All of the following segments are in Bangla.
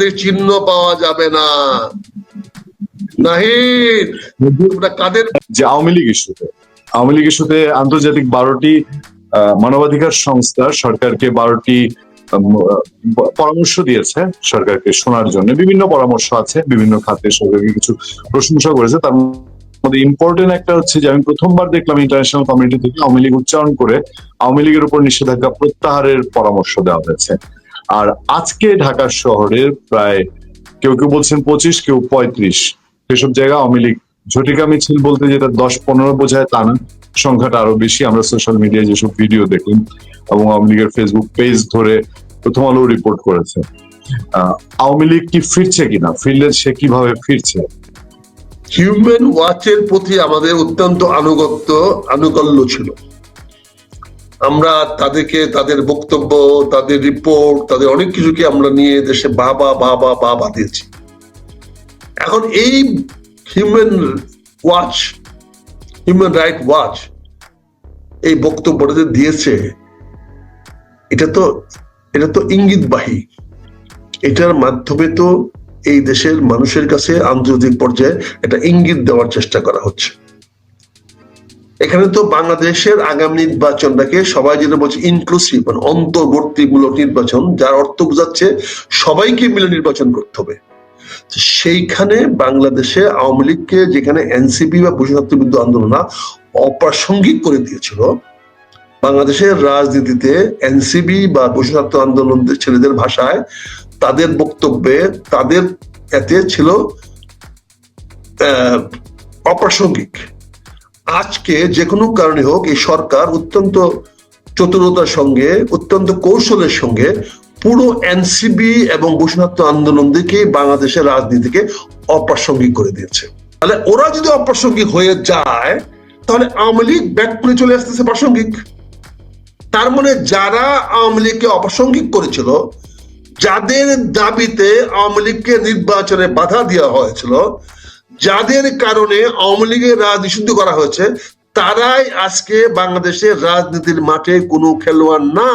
তাদের চিহ্ন পাওয়া যাবে না? কাদের? যে আওয়ামী লীগ ইস্যুতে। আওয়ামী লীগ ইস্যুতে আন্তর্জাতিক বারোটি মানবাধিকার সংস্থা সরকারকে বারোটি পরামর্শ দিয়েছে সরকারকে শোনার জন্য। বিভিন্ন পরামর্শ আছে, বিভিন্ন খাতে সরকারকে কিছু প্রশংসা করেছে। তার মধ্যে ইম্পর্টেন্ট একটা হচ্ছে যে, আমি প্রথমবার দেখলাম ইন্টারন্যাশনাল কমিউনিটি থেকে আওয়ামী লীগ উচ্চারণ করে আওয়ামী লীগের উপর নিষেধাজ্ঞা প্রত্যাহারের পরামর্শ দেওয়া হয়েছে। আর আজকে ঢাকা শহরের প্রায় কেউ কেউ বলছেন পঁচিশ, কেউ পঁয়ত্রিশ। সেসব জায়গা আওয়ামী লীগ ঝটিকা মিছিল বলতে যেটা দশ পনেরো বোঝায় তা না। সংখ্যাটা আরও বেশি। আমরা সোশ্যাল মিডিয়ায় যেসব ভিডিও দেখলাম এবং আওয়ামী লীগের ফেসবুক পেজ ধরে প্রথম আলো রিপোর্ট করেছে। আওয়ামী লীগ কি ফিরছে কিনা? ফিরলে সে কীভাবে ফিরছে? হিউম্যান ওয়াচের প্রতি আমাদের অত্যন্ত আনুগত্য আনুকল্য ছিল। আমরা তাদেরকে, তাদের বক্তব্য, তাদের রিপোর্ট তাদের অনেক কিছুকে আমরা নিয়ে দেশে বাবা বাবা বাবা দিয়েছি। এখন এই human watch human right watch এই বক্তব্যটা যে দিয়েছে, এটা তো এটা তো ইঙ্গিতবাহী। এটার মাধ্যমে তো এই দেশের মানুষের কাছে আন্তর্জাতিক পর্যায়ে একটা ইঙ্গিত দেওয়ার চেষ্টা করা হচ্ছে। এখানে তো বাংলাদেশের আগামী নির্বাচনটাকে সবাই যেটা বলছে ইনক্লুসিভ মানে অন্তর্বর্তীমূলক নির্বাচন, যার অর্থ বোঝাচ্ছে সবাইকে মিলে নির্বাচন করতে হবে। সেইখানে বাংলাদেশে আওয়ামী লীগকে যেখানে এনসিপি বা বৈষম্য বিরুদ্ধ আন্দোলন অপ্রাসঙ্গিক করে দিয়েছিল, বাংলাদেশের রাজনীতিতে এনসিবি বা বৈষম্য আন্দোলন ছেলেদের ভাষায় তাদের বক্তব্যে তাদের এতে ছিল অপ্রাসঙ্গিক। আজকে যে কোনো কারণে হোক এই সরকার অত্যন্ত চতুরতার সঙ্গে, অত্যন্ত কৌশলের সঙ্গে পুরো এনসিবি এবং বৈষ্ণত্ব আন্দোলনদেরকে বাংলাদেশের রাজনীতিকে অপ্রাসঙ্গিক করে দিয়েছে। তাহলে ওরা যদি অপ্রাসঙ্গিক হয়ে যায়, তাহলে আওয়ামী লীগ ব্যাক করে চলে আসতেছে প্রাসঙ্গিক। তার মানে যারা আওয়ামী লীগকে অপ্রাসঙ্গিক করেছিল, যাদের দাবিতে আওয়ামী লীগকে নির্বাচনে বাধা দেওয়া হয়েছিল যাদের কারণে আওয়ামী লীগের রাজনীতি করা হয়েছে, তারাই আজকে বাংলাদেশের রাজনীতির মাঠে কোনো খেলোয়াড় না।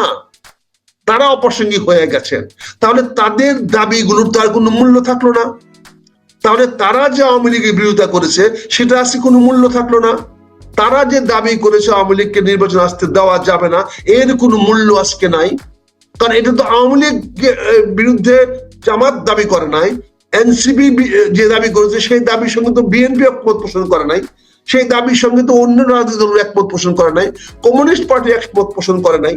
তারা অপ্রাসঙ্গিক হয়ে গেছেন। তাহলে তাদের দাবিগুলোর তার কোনো মূল্য থাকল না। তাহলে তারা যে আওয়ামী লীগের বিরোধিতা করেছে, সেটা আজকে কোনো মূল্য থাকল না। তারা যে দাবি করেছে আওয়ামী লীগকে নির্বাচন আসতে দেওয়া যাবে না, এর কোনো মূল্য আজকে নাই। কারণ এটা তো আওয়ামী লীগ বিরুদ্ধে জামাত দাবি করে নাই। এনসিবি যে দাবি করেছে, সেই দাবির সঙ্গে তো বিএনপি একমত পোষণ করে নাই। সেই দাবির সঙ্গে তো অন্য রাজনৈতিক দল একমত পোষণ করে নাই। কমিউনিস্ট পার্টি একমত পোষণ করে নাই।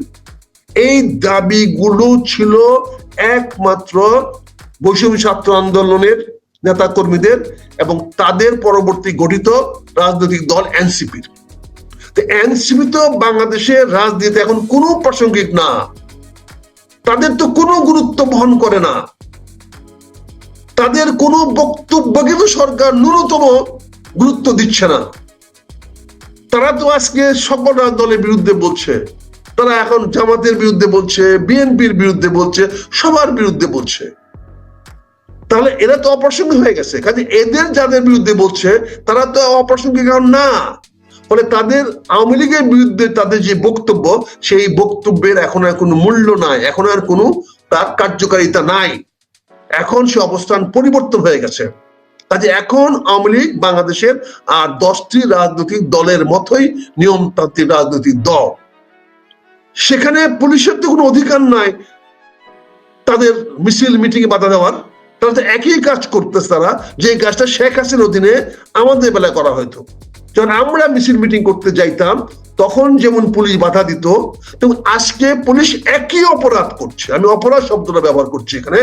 এই দাবিগুলো ছিল একমাত্র বৈষম্য ছাত্র আন্দোলনের নেতা কর্মীদের এবং তাদের পরবর্তী গঠিত রাজনৈতিক দল এনসিপির। তো এনসিপি তো বাংলাদেশের রাজনীতি এখন কোনো প্রাসঙ্গিক না। তাদের তো কোনো গুরুত্ব বহন করে না। তাদের কোনো বক্তব্যকে তো সরকার ন্যূনতম গুরুত্ব দিচ্ছে না। তারা তো আজকে সকল দলের বিরুদ্ধে বলছে। তারা এখন জামাতের বিরুদ্ধে বলছে, বিএনপির বিরুদ্ধে বলছে, সবার বিরুদ্ধে বলছে। তাহলে এরা তো অপ্রাসঙ্গিক হয়ে গেছে। কাজে এদের যাদের বিরুদ্ধে বলছে, তারা তো অপ্রাসঙ্গিক না। ফলে তাদের আওয়ামী লীগের বিরুদ্ধে তাদের যে বক্তব্য, সেই বক্তব্যের এখন আর কোনো মূল্য নাই। এখন আর কোনো তার কার্যকারিতা নাই। এখন সে অবস্থান পরিবর্তন হয়ে গেছে। কাজে এখন আওয়ামী লীগ বাংলাদেশের আর দশটি রাজনৈতিক দলের মতোই নিয়মতান্ত্রিক রাজনৈতিক দল। সেখানে পুলিশের তো কোনো অধিকার নাই তাদের মিছিল, মিটিং এ বাধা দেওয়ার। তারা তো একই কাজ করতেছে তারা যে কাজটা শেখ হাসিনার অধীনে আমাদের বেলায় করা হয়তো। যখন আমরা মিছিল মিটিং করতে যাইতাম, তখন যেমন পুলিশ বাধা দিত, তেমন আজকে পুলিশ একই অপরাধ করছে। আমি অপরাধ শব্দটা ব্যবহার করছি এখানে।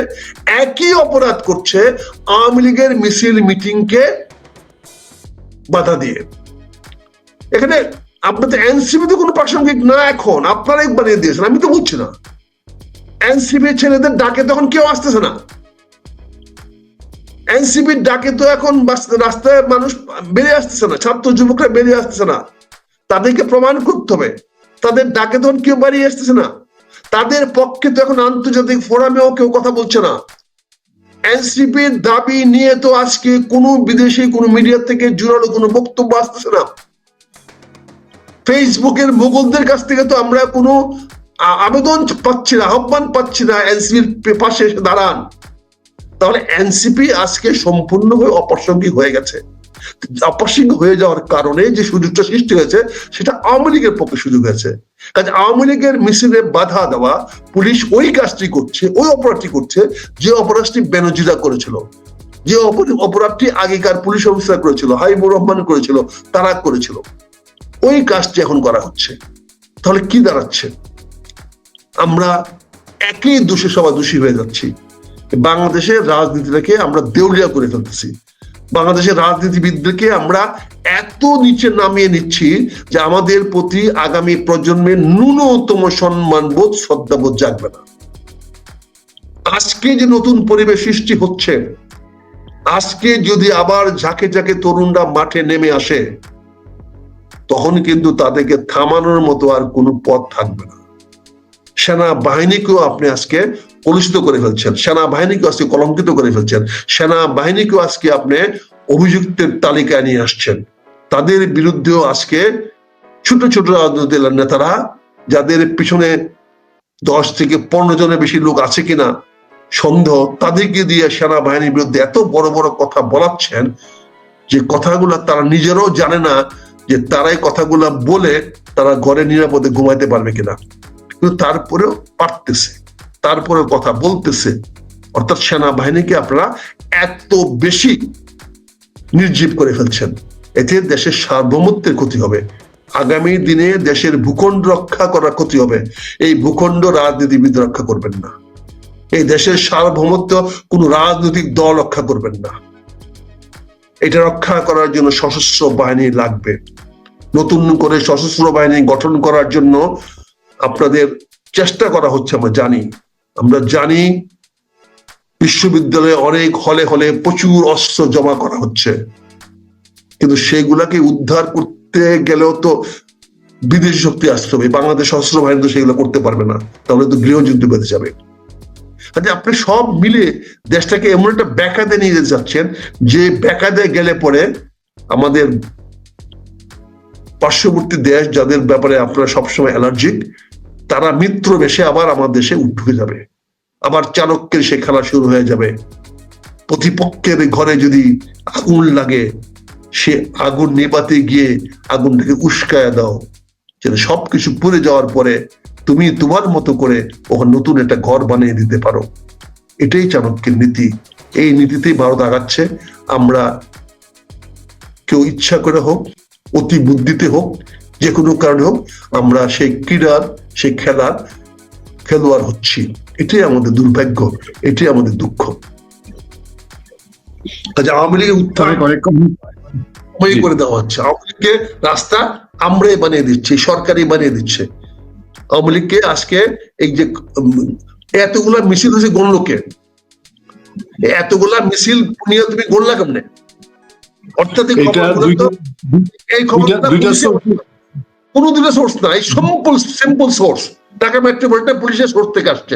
একই অপরাধ করছে আওয়ামী লীগের মিছিল মিটিংকে বাধা দিয়ে। এখানে আপনাদের এনসিপি তো কোনো প্রাসঙ্গিক না এখন। আপনারাই বানিয়ে দিয়েছেন, আমি তো বুঝছি না। এনসিপি ছেলেদের ডাকে তখন কেউ আসতেছে না। এনসিপির ডাকে তো এখন রাস্তায় মানুষ বেরিয়ে আসতেছে না, ছাত্র যুবকরা বেরিয়ে আসতেছে না। তাদেরকে প্রমাণ করতে হবে। তাদের ডাকে তখন কেউ বেরিয়ে আসতেছে না। তাদের পক্ষে তো এখন আন্তর্জাতিক ফোরামেও কেউ কথা বলছে না। এনসিপির দাবি নিয়ে তো আজকে কোনো বিদেশি, কোনো মিডিয়া থেকে জোরালো কোনো বক্তব্য আসতেছে না। ফেসবুকের মুঘলদের কাছ থেকে তো আমরা কোনো আবেদন পাচ্ছি না, আহ্বান পাচ্ছি না এনসিপির পাশে এসে দাঁড়ান। তাহলে এনসিপি আজকে সম্পূর্ণভাবে অপ্রাসঙ্গিক হয়ে গেছে। অপ্রাসঙ্গিক হয়ে যাওয়ার কারণে যে সুযোগটা সৃষ্টি হয়েছে, সেটা আওয়ামী লীগের পক্ষে সুযোগ হয়েছে। কাজে আওয়ামী লীগের মিছিলে বাধা দেওয়া, পুলিশ ওই কাজটি করছে, ওই অপরাধটি করছে, যে অপরাধটি বেনজিরা করেছিল। যে অপরাধটি আগেকার পুলিশ অফিসার করেছিল হাইবুর রহমান করেছিল, তারা করেছিল। ওই কাজটি এখন করা হচ্ছে। তাহলে কি দাঁড়াচ্ছে? আমরা একই দোষে সবাই দোষী হয়ে যাচ্ছি। বাংলাদেশের রাজনীতিটাকে আমরা দেউলিয়া করে ফেলতেছি। বাংলাদেশের রাজনীতিবিদদেরকে আমরা এত নিচে নামিয়ে নিচ্ছি যে আমাদের প্রতি আগামী প্রজন্মের ন্যূনতম সম্মানবোধ, শ্রদ্ধাবোধ জাগবে না। আজকে যে নতুন পরিবেশ সৃষ্টি হচ্ছে, আজকে যদি আবার ঝাঁকে ঝাঁকে তরুণরা মাঠে নেমে আসে, তখন কিন্তু তাদেরকে থামানোর মতো আর কোনো পথ থাকবে না। সেনা বাহিনীকেও আপনি আজকে কলুষিত করে ফেলছেন। সেনা বাহিনীকে আজকে কলঙ্কিত করে ফেলছেন। সেনা বাহিনীকেও আজকে আপনি অভিযুক্তের তালিকায় নিয়ে আসছেন। তাদের বিরুদ্ধেও আজকে ছোট ছোট রাজনৈতিক নেতারা, যাদের পিছনে দশ থেকে পনেরো জনের বেশি লোক আছে কিনা সন্দেহ, তাদেরকে দিয়ে সেনাবাহিনীর বিরুদ্ধে এত বড় বড় কথা বলাচ্ছেন যে কথাগুলা তারা নিজেরাও জানে না যে তারাই কথাগুলা বলে তারা ঘরে নিরাপদে ঘুমাইতে পারবে কিনা। কিন্তু তারপরেও পারতেছে। তারপরে কথা বলতেছে। অর্থাৎ সেনাবাহিনীকে আপনারা এত বেশি নির্জীব করে ফেলছেন। এতে দেশের সার্বভৌমত্বের ক্ষতি হবে। আগামী দিনে দেশের ভূখণ্ড রক্ষা করার ক্ষতি হবে। এই ভূখণ্ড রাজনীতিবিদ রক্ষা করবেন না। এই দেশের সার্বভৌমত্ব কোন রাজনৈতিক দল রক্ষা করবেন না। এটা রক্ষা করার জন্য সশস্ত্র বাহিনী লাগবে। নতুন করে সশস্ত্র বাহিনী গঠন করার জন্য আপনাদের চেষ্টা করা হচ্ছে, আমরা জানি। আমরা জানি বিশ্ববিদ্যালয়ে অনেক হলে হলে প্রচুর অস্ত্র জমা করা হচ্ছে। কিন্তু সেগুলাকে উদ্ধার করতে গেলেও তো বিদেশি শক্তি আসতে হবে। বাংলাদেশ সশস্ত্র বাহিনী তো সেগুলো করতে পারবে না। তাহলে তো গৃহযুদ্ধ বেঁধে যাবে। কাজে আপনি সব মিলে দেশটাকে এমন একটা ব্যাকাদে নিয়ে যেতে যাচ্ছেন যে ব্যাকাদে গেলে পরে আমাদের পার্শ্ববর্তী দেশ, যাদের ব্যাপারে আপনারা সবসময় অ্যালার্জিক তারা মিত্র বেশে আবার আমার দেশে ঢুকে যাবে। আবার চাণক্যের সে খেলা শুরু হয়ে যাবে। প্রতিপক্ষের ঘরে যদি আগুন লাগে, সে আগুন নেপাতে গিয়ে আগুনটাকে উস্কায়া দাও। যেন সবকিছু পুড়ে যাওয়ার পরে তুমি তোমার মতো করে ওখানে নতুন একটা ঘর বানিয়ে দিতে পারো। এটাই চাণক্যের নীতি। এই নীতিতেই ভারত আগাচ্ছে। আমরা কেউ ইচ্ছা করে হোক, অতি বুদ্ধিতে হোক, যে কোনো কারণে হোক, আমরা সেই ক্রীড়ার সেই খেলার খেলোয়াড় হচ্ছি। এটাই আমাদের দুর্ভাগ্য এটাই আমাদের দুঃখ। আচ্ছা আওয়ামী লীগের উত্থান। করে দেওয়া হচ্ছে। আওয়ামী লীগকে রাস্তা আমরাই বানিয়ে দিচ্ছি সরকারি বানিয়ে দিচ্ছে। আওয়ামী লীগকে আজকে এই যে এতগুলা মিছিল হয়েছে গণলোকে এতগুলা মিছিল নিয়ে তুমি গড়লা কেমনে? অর্থাৎ এই এটা কোনো দুটো সোর্স নাই simple simple source Dhaka metropolitan পুলিশের সোর্স থেকে আসছে।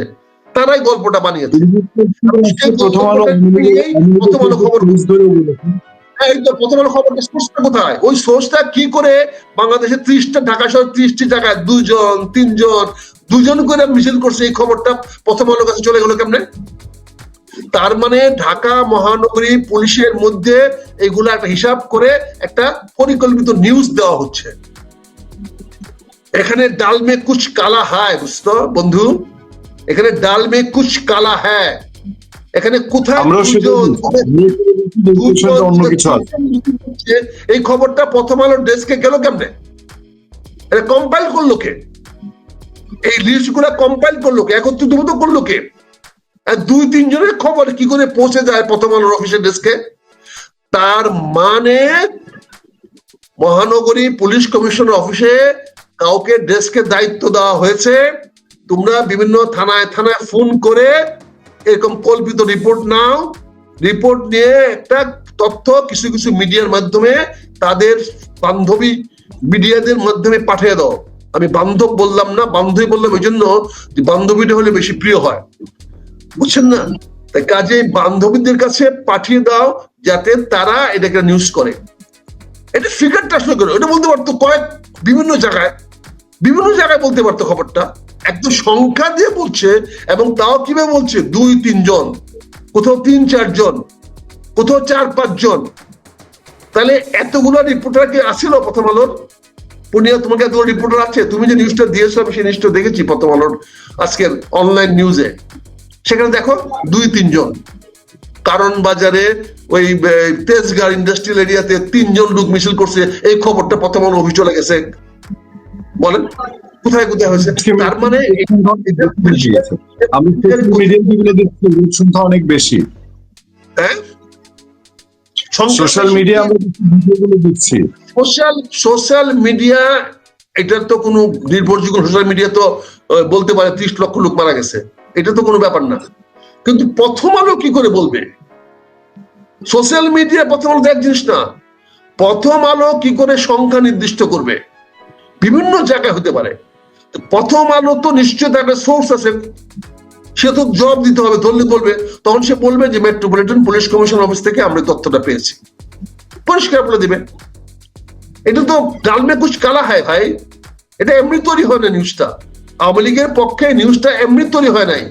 তারাই গল্পটা বানিয়েছে। প্রথম আলো খবর-। হ্যাঁ, প্রথম আলো খবরটা সোর্সটা কোথায়? ওই সোর্সটা কি করে বাংলাদেশে ত্রিশটা ঢাকা শহর ত্রিশটি জায়গায় দুজন তিনজন দুজন করে মিছিল করছে এই খবরটা প্রথম আলোর কাছে চলে গেল কেমনে? তার মানে ঢাকা মহানগরী পুলিশের মধ্যে এগুলো একটা হিসাব করে একটা পরিকল্পিত নিউজ দেওয়া হচ্ছে। এখানে ডাল মে কুচ কালা হায় বুঝতো বন্ধু? এখানে ডাল মে কুচ কালা হ্যায় এখানে কোথায় এই খবরটা প্রথম আলোর ডেস্কে গেল কেমনে? এটা কম্পাইল করল কে? এই লিস্টগুলা কম্পাইল করল কে? একত্রিত মতো করল কে? দুই তিনজনের খবর কি করে পৌঁছে যায় প্রথম আলোর অফিসের ডেস্কে? তার মানে মহানগরী পুলিশ কমিশনার অফিসে কাউকে ডেস্কের দায়িত্ব দেওয়া হয়েছে, তোমরা বিভিন্ন থানায় থানায় ফোন করে এরকম কল্পিত রিপোর্ট নাও। রিপোর্ট নিয়ে একটা তথ্য কিছু কিছু মিডিয়ার মাধ্যমে তাদের বান্ধবী মিডিয়াদের মাধ্যমে পাঠিয়ে দাও। আমি বান্ধব বললাম না, বান্ধবী বললাম ওই জন্য বান্ধবীটা হলে বেশি প্রিয় হয়। বুঝছেন না? তাই কাজে বান্ধবীদের কাছে পাঠিয়ে দাও, যাতে তারা এটাকে নিউজ করে। এটা ফিগারটা আসলে করে। এটা বলতে পারতো কয়েক বিভিন্ন জায়গায় বিভিন্ন জায়গায় বলতে পারতো খবরটা। একদম সংখ্যা দিয়ে বলছে এবং তাও কীভাবে বলছে? দুই তিনজন কোথাও তিন চারজন কোথাও চার পাঁচজন। তাহলে এতগুলো রিপোর্টার কি আসছিল প্রথম আলোর পুনিয়া তোমাকে এতগুলো রিপোর্টার আছে? তুমি যে নিউজটা দিয়েছ আমি সেই নিউজটা দেখেছি প্রথম আলোর আজকের অনলাইন নিউজে সেখানে দেখো দুই তিনজন। কারণ বাজারে ওই এ, তেজগাঁও ইন্ডাস্ট্রিয়াল এরিয়াতে তিনজন লোক মিছিল করছে এই খবরটা প্রথম আলো অভিযোগ চলে গেছে। বলেন কোথায় কোথায় হয়েছে? তার মানে আমি সোশ্যাল মিডিয়া যেগুলো দেখছি এর সংখ্যা অনেক বেশি। হ্যাঁ? সোশ্যাল মিডিয়া দেখছি সোশ্যাল সোশ্যাল মিডিয়া এটার তো কোনো নির্ভরযোগ্য সোশ্যাল মিডিয়া তো বলতে পারে ত্রিশ লক্ষ লোক মারা গেছে। এটা তো কোনো ব্যাপার না। কিন্তু প্রথম আলো কি করে বলবে? সোশ্যাল মিডিয়া প্রথম আলো এক জিনিস না। প্রথম আলো কি করে সংখ্যা নির্দিষ্ট করবে? বিভিন্ন জায়গায় হতে পারে। প্রথম আলো তো নিশ্চয় তার সোর্স আছে। সে তো জবাব দিতে হবে, ধরলে বলবে। তখন সে বলবে যে মেট্রোপলিটন পুলিশ কমিশন অফিস থেকে আমরা তথ্যটা পেয়েছি। পরিষ্কার বলে দিবে। এটা তো ডাল কুচ কালা হয় ভাই। এটা এমনি তৈরি হয় না নিউজটা আওয়ামী লীগের পক্ষে নিউজটা এমনি তৈরি হয় নাই।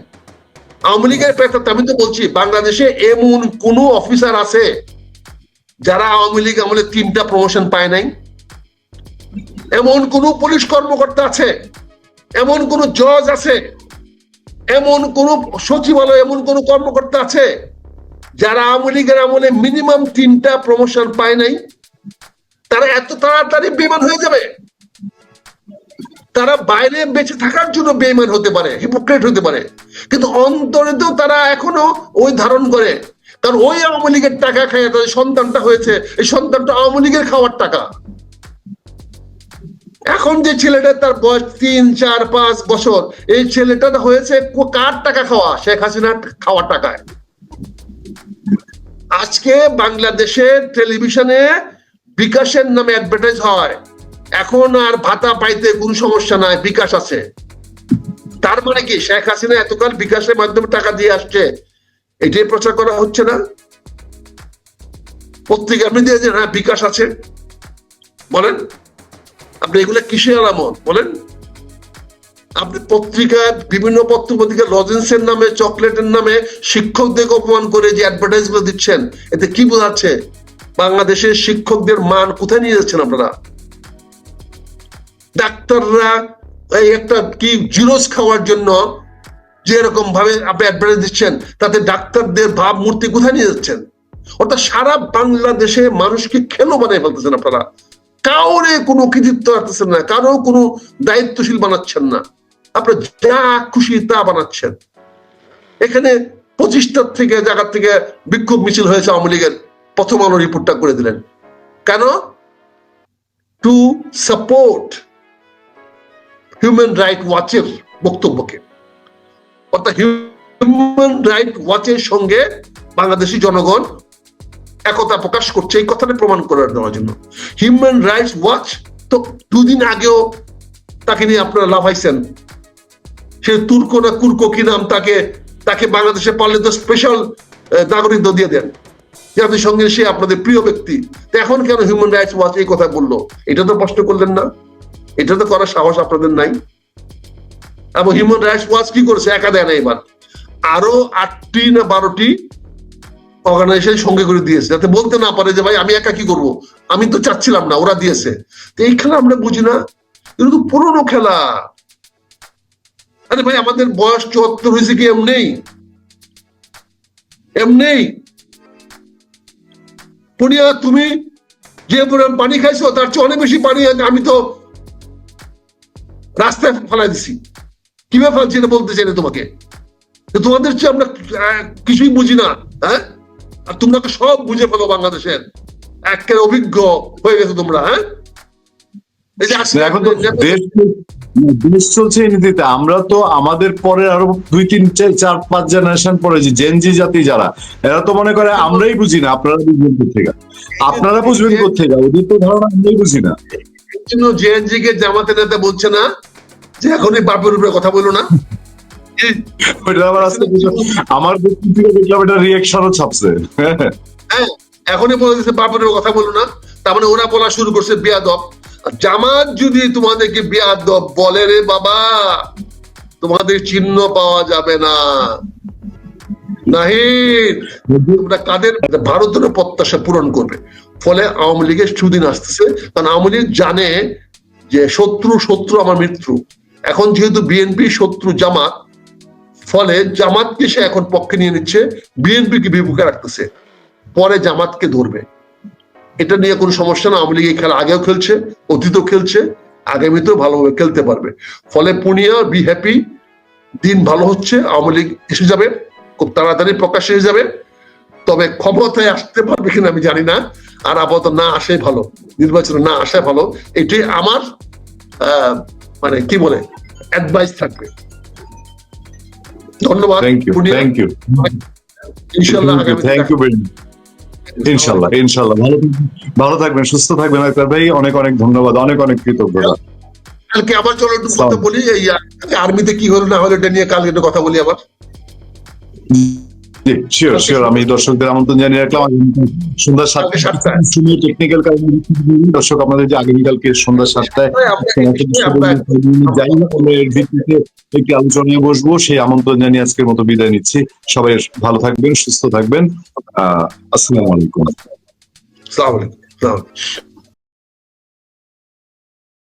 আওয়ামী লীগের প্রেক্ষাপটে আমি তো বলছি, বাংলাদেশে এমন কোন অফিসার আছে যারা আওয়ামী লীগ আমলে তিনটা প্রমোশন পায় নাই? এমন কোন পুলিশ কর্মকর্তা আছে? এমন কোন জজ আছে? এমন কোন সচিবালয়, এমন কোন কর্মকর্তা আছে যারা আওয়ামী লীগের আমলে মিনিমাম তিনটা প্রমোশন পায় নাই? তারা এত তাড়াতাড়ি বেমান হয়ে যাবে? তারা বাইরে বেঁচে থাকার জন্য বেইমান হতে পারে হিপোক্রেট হতে পারে। কিন্তু অন্তরে তো তারা এখনও ওই ধারণ করে। কারণ ওই আওয়ামী লীগের টাকা খাইয়ে তাদের সন্তানটা হয়েছে। এই সন্তানটা আওয়ামী লীগের খাওয়ার টাকা। এখন যে ছেলেটা তার বয়স তিন, চার, পাঁচ বছর, এই ছেলেটা হয়েছে কার টাকা খাওয়া? শেখ হাসিনার খাওয়ার টাকায়। আজকে বাংলাদেশে টেলিভিশনে বিকাশের নামে অ্যাডভার্টাইজ হয়। এখন আর ভাতা পাইতে কোনো সমস্যা নাই, বিকাশ আছে। তার মানে কি? শেখ হাসিনা এতকাল বিকাশের মাধ্যমে টাকা দিয়ে আসছে। এটাই প্রচার করা হচ্ছে না। পত্রিকা দিয়ে যে হ্যাঁ বিকাশ আছে, বলেন। আপনি এগুলো কিসের আলামত বলেন। আপনি পত্রিকায় বিভিন্ন পত্র পত্রিকা লজেন্সের নামে, চকলেটের নামে শিক্ষকদের অপমান করে যে অ্যাডভার্টাইজগুলো দিচ্ছেন, এতে কি বোঝাচ্ছে? বাংলাদেশের শিক্ষকদের মান কোথায় নিয়ে যাচ্ছেন আপনারা? ডাক্তাররা এই একটা কি জিরোস খাওয়ার জন্য যে এরকম ভাবে আপনি অ্যাডভার্টাইজ দিচ্ছেন, তাতে ডাক্তারদের ভাব, মূর্তি কোথায় নিয়ে যাচ্ছেন? অর্থাৎ সারা বাংলাদেশে মানুষকে খেলো বানিয়ে ফেলতেছেন আপনারা। কাউরে কোনো কৃতিত্ব রাখতেছেন না, কারও কোনো দায়িত্বশীল বানাচ্ছেন না। আপনারা যা খুশি তা বানাচ্ছেন। এখানে পঁচিশটার থেকে, জায়গার থেকে বিক্ষোভ মিছিল হয়েছে আওয়ামী লীগের। প্রথম আলো রিপোর্টটা করে দিলেন। কেন? টু সাপোর্ট হিউম্যান রাইট ওয়াচের বক্তব্যকে। অর্থাৎ হিউম্যান রাইট ওয়াচের সঙ্গে বাংলাদেশি জনগণ একতা প্রকাশ করছে, এই কথাটা প্রমাণ করার দেওয়ার জন্য। হিউম্যান রাইটস ওয়াচ তো দুদিন আগেও তাকে নিয়ে আপনারা লাফাইছেন। সে তুর্ক না কুর্কো কি নাম তাকে তাকে বাংলাদেশে পারলে তো স্পেশাল নাগরিকত্ব দিয়ে দেন। সঙ্গে সে আপনাদের প্রিয় ব্যক্তি। এখন কেন হিউম্যান রাইটস ওয়াচ এই কথা বলল? এটা তো প্রশ্ন করলেন না। এটা তো করার সাহস আপনাদের নাই। এবং হিউম্যান রাইটস ওয়াচ কি করেছে? একা দেয় না এবার। আরও আটটি না বারোটি অর্গানাইজেশন সঙ্গে করে দিয়েছে, যাতে বলতে না পারে যে, ভাই, আমি একা কি করব? আমি তো চাচ্ছিলাম না, ওরা দিয়েছে। তো এই খেলা আমরা বুঝি না। এটা তো পুরনো খেলা। আরে ভাই, আমাদের বয়স চুয়াত্তর হয়েছে কি এমনি? এমনি? পুনিয়া, তুমি যে পরিমাণ পানি খাইছো, তার চেয়ে অনেক বেশি পানি আমি তো রাস্তায় ফেলাই দিছি। কীভাবে এটা বলতে চাই না তোমাকে তোমাদের চেয়ে আমরা কিছুই বুঝি না হ্যাঁ? আর তোমরা তো সব বুঝে ফেলো বাংলাদেশের। একের অভিজ্ঞ হয়ে গেছো তোমরা হ্যাঁ? এই যে এখন তো দেশ দেশ চলছে নীতিতে। আমরা তো আমাদের পরে আরও দুই তিন চার পাঁচ জেনারেশন পরে যে জেনজি জাতি যারা এরা তো মনে করে আমরাই বুঝি না আপনারা বুঝবেন কোথেকে আপনারা বুঝবেন কোথেকে ওদের তো ধারণা আমরাই বুঝি না। জন্য জেএনজি কে জামাতে নেতা বলছে না যে এখন এই বাপের উপরে কথা বলো না। আমার দেখলাম এটা ছাপছে। হ্যাঁ এখনই বলে দিচ্ছে কথা বলো না। তার মানে ওরা বলা শুরু করছে জামাত যদি তোমাদেরকে বলে রে বাবা, তোমাদের চিহ্ন পাওয়া যাবে না। তোমরা কাদের ভারতের প্রত্যাশা পূরণ করবে? ফলে আওয়ামী লীগের সুদিন আসতেছে। কারণ আওয়ামী লীগ জানে যে শত্রু শত্রু আমার মৃত্যু এখন যেহেতু বিএনপি শত্রু জামাত ফলে জামাতকে সে এখন পক্ষে নিয়ে নিচ্ছে, বিএনপিকে বিপক্ষে রাখতেছে। পরে জামাতকে ধরবে। এটা নিয়ে কোনো সমস্যা না, আওয়ামী লীগ খেলা আগেও খেলছে, অতীতও খেলছে, আগামীতেও ভালোভাবে খেলতে পারবে। ফলে পুনিয়া, বি হ্যাপি, দিন ভালো হচ্ছে, আওয়ামী লীগ এসে যাবে, খুব তাড়াতাড়ি প্রকাশ হয়ে যাবে। তবে ক্ষমতায় আসতে পারবে কিনা আমি জানি না, আর আপাতত না আসে ভালো, নির্বাচনে না আসা ভালো এটি আমার মানে কি বলে অ্যাডভাইস থাকবে। ধন্যবাদ। থ্যাংক ইউ থ্যাংক ইউ ইনশাল্লাহ আগামী থ্যাংক ইউ ইনশাল্লাহ ইনশাল্লাহ। ভালো ভালো থাকবেন সুস্থ থাকবেন আক্তার ভাই। অনেক অনেক ধন্যবাদ অনেক অনেক কৃতজ্ঞতা। কালকে আবার চলো একটু কথা বলি এই আর্মিতে কি হলো না হলো এটা নিয়ে কালকে একটু কথা বলি আবার। জি শিওর শিওর আমি দর্শকদের আমন্ত্রণ জানিয়ে রাখলাম। সন্ধ্যা সাতটায় সাতটায়। টেকনিক্যাল কারণে দর্শক আমাদের যে আগামীকালকে সন্ধ্যা সাতটায় যাই। এর ভিত্তিতে একটি আলোচনায় বসবো। সেই আমন্ত্রণ জানিয়ে আজকের মতো বিদায় নিচ্ছি। সবাই ভালো থাকবেন সুস্থ থাকবেন। আহ আসসালামু আলাইকুম। আসসালামু আলাইকুম। আসসালামু আলাইকুম।